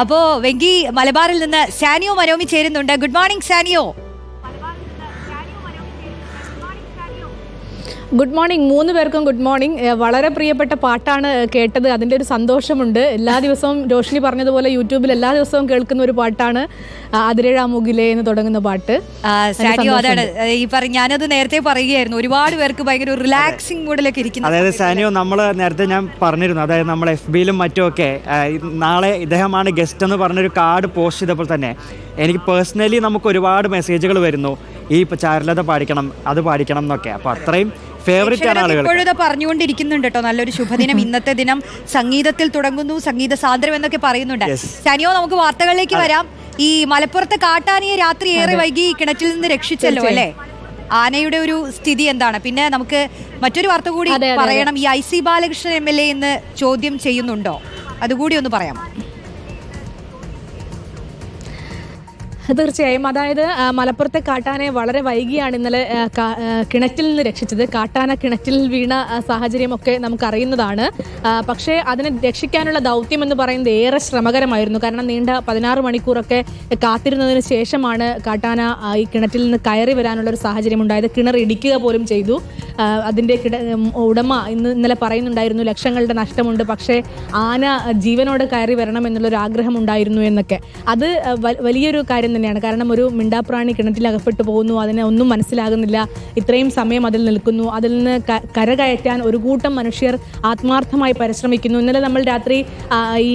അപ്പോ വെങ്കി മലബാറിൽ നിന്ന് സാനിയോ മനോമി ചേരുന്നുണ്ട്. Good morning Sanio. Good morning. മൂന്ന് പേർക്കും ഗുഡ് മോർണിംഗ്. വളരെ പ്രിയപ്പെട്ട പാട്ടാണ് കേട്ടത്. അതിന്റെ ഒരു സന്തോഷമുണ്ട്. എല്ലാ ദിവസവും രോഷിനി പറഞ്ഞതുപോലെ യൂട്യൂബിൽ എല്ലാ ദിവസവും കേൾക്കുന്ന ഒരു പാട്ടാണ് അതിരേഴാം മുകിലേ എന്ന് തുടങ്ങുന്ന പാട്ട്. അതാണ്. ഈ പറ ഞാനത് നേരത്തെ പറയുകയായിരുന്നു. ഒരുപാട് പേർക്ക് ഭയങ്കര റിലാക്സിംഗ് മൂഡിലൊക്കെ ഇരിക്കുന്നു അതായത് സാനിയോ നമ്മൾ നേരത്തെ ഞാൻ പറഞ്ഞിരുന്നു. അതായത് നമ്മൾ എഫ് ബിയിലും മറ്റുമൊക്കെ നാളെ ഇദ്ദേഹമാണ് ഗസ്റ്റ് എന്ന് പറഞ്ഞൊരു കാർഡ് പോസ്റ്റ് ചെയ്തപ്പോൾ തന്നെ എനിക്ക് പേഴ്സണലി നമുക്ക് ഒരുപാട് മെസ്സേജുകൾ വരുന്നു. ഈ ചാരുലത പാടിക്കണം അത് പാടിക്കണം എന്നൊക്കെ. അപ്പോൾ അത്രയും ഫേവറേറ്റ് ആണ് ആളുകൾ ഇപ്പോഴും പറഞ്ഞുകൊണ്ടിരിക്കുന്നുണ്ട് കേട്ടോ. നല്ലൊരു ശുഭദിനം. ഇന്നത്തെ ദിനം സംഗീതത്തിൽ തുടങ്ങുന്നു സംഗീത സാന്ദ്രം എന്നൊക്കെ പറയുന്നുണ്ട്. ശനിയോ നമുക്ക് വാർത്തകളിലേക്ക് വരാം. ഈ മലപ്പുറത്തെ കാട്ടാനയെ രാത്രി ഏറെ വൈകി കിണറ്റിൽ നിന്ന് രക്ഷിച്ചല്ലോ അല്ലേ? ആനയുടെ ഒരു സ്ഥിതി എന്താണ്? പിന്നെ നമുക്ക് മറ്റൊരു വാർത്ത കൂടി പറയണം. ഈ I C Balakrishnan M L A എന്ന് ചോദ്യം ചെയ്യുന്നുണ്ടോ? അതുകൂടി ഒന്ന് പറയാം. തീർച്ചയായും. അതായത് മലപ്പുറത്തെ കാട്ടാനെ വളരെ വൈകിയാണ് ഇന്നലെ കിണറ്റിൽ നിന്ന് രക്ഷിച്ചത്. കാട്ടാന കിണറ്റിൽ വീണ സാഹചര്യമൊക്കെ നമുക്കറിയുന്നതാണ്. പക്ഷേ അതിനെ രക്ഷിക്കാനുള്ള ദൗത്യം എന്ന് പറയുന്നത് ഏറെ ശ്രമകരമായിരുന്നു. കാരണം നീണ്ട പതിനാറ് മണിക്കൂറൊക്കെ കാത്തിരുന്നതിന് ശേഷമാണ് കാട്ടാന ഈ കിണറ്റിൽ നിന്ന് കയറി വരാനുള്ള ഒരു സാഹചര്യം ഉണ്ടായത്. കിണർ ഇടിക്കുക പോലും ചെയ്തു. അതിന്റെ കിട ഉടമ ഇന്ന് ഇന്നലെ പറയുന്നുണ്ടായിരുന്നു ലക്ഷങ്ങളുടെ നഷ്ടമുണ്ട്. പക്ഷേ ആന ജീവനോട് കയറി വരണം എന്നുള്ളൊരു ആഗ്രഹം ഉണ്ടായിരുന്നു എന്നൊക്കെ. അത് വലിയൊരു കാര്യം തന്നെയാണ്. കാരണം ഒരു മിണ്ടാപ്രാണി കിണറ്റിൽ അകപ്പെട്ടു പോകുന്നു അതിനെ ഒന്നും മനസ്സിലാകുന്നില്ല. ഇത്രയും സമയം അതിൽ നിൽക്കുന്നു. അതിൽ നിന്ന് കരകയറ്റാൻ ഒരു കൂട്ടം മനുഷ്യർ ആത്മാർത്ഥമായി പരിശ്രമിക്കുന്നു. ഇന്നലെ നമ്മൾ രാത്രി ഈ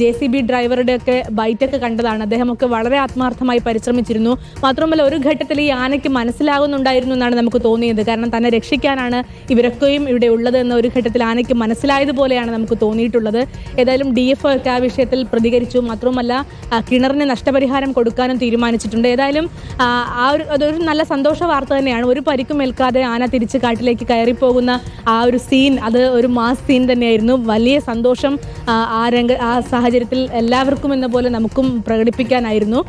ജെ സി ബി ഡ്രൈവറുടെ ഒക്കെ ബൈറ്റൊക്കെ കണ്ടതാണ്. അദ്ദേഹമൊക്കെ വളരെ ആത്മാർത്ഥമായി പരിശ്രമിച്ചിരുന്നു. മാത്രമല്ല ഒരു ഘട്ടത്തിൽ ഈ ആനയ്ക്ക് മനസ്സിലാകുന്നുണ്ടായിരുന്നു എന്നാണ് നമുക്ക് തോന്നിയത്. കാരണം തന്നെ രക്ഷിക്കാനാണ് ഇവരൊക്കെയും ഇവിടെ ഉള്ളത് എന്ന ഒരു ഘട്ടത്തിൽ ആനയ്ക്ക് മനസ്സിലായതുപോലെയാണ് നമുക്ക് തോന്നിയിട്ടുള്ളത്. ഏതായാലും ഡി എഫ് ഒക്കെ ആ വിഷയത്തിൽ പ്രതികരിച്ചു. മാത്രമല്ല കിണറിന് നഷ്ടപരിഹാരം കൊടുക്കാനും തീരുമാനിച്ചിട്ടുണ്ട്. ഏതായാലും ആ, ഒരു അതൊരു നല്ല സന്തോഷ വാർത്ത തന്നെയാണ്. ഒരു പരിക്കും ഏൽക്കാതെ ആന തിരിച്ച് കാട്ടിലേക്ക് കയറിപ്പോകുന്ന ആ ഒരു സീൻ അത് ഒരു മാസ് സീൻ തന്നെയായിരുന്നു. വലിയ സന്തോഷം ആ രംഗ ആ സാഹചര്യത്തിൽ എല്ലാവർക്കും എന്ന പോലെ നമുക്കും പ്രകടിപ്പിക്കാനായിരുന്നു.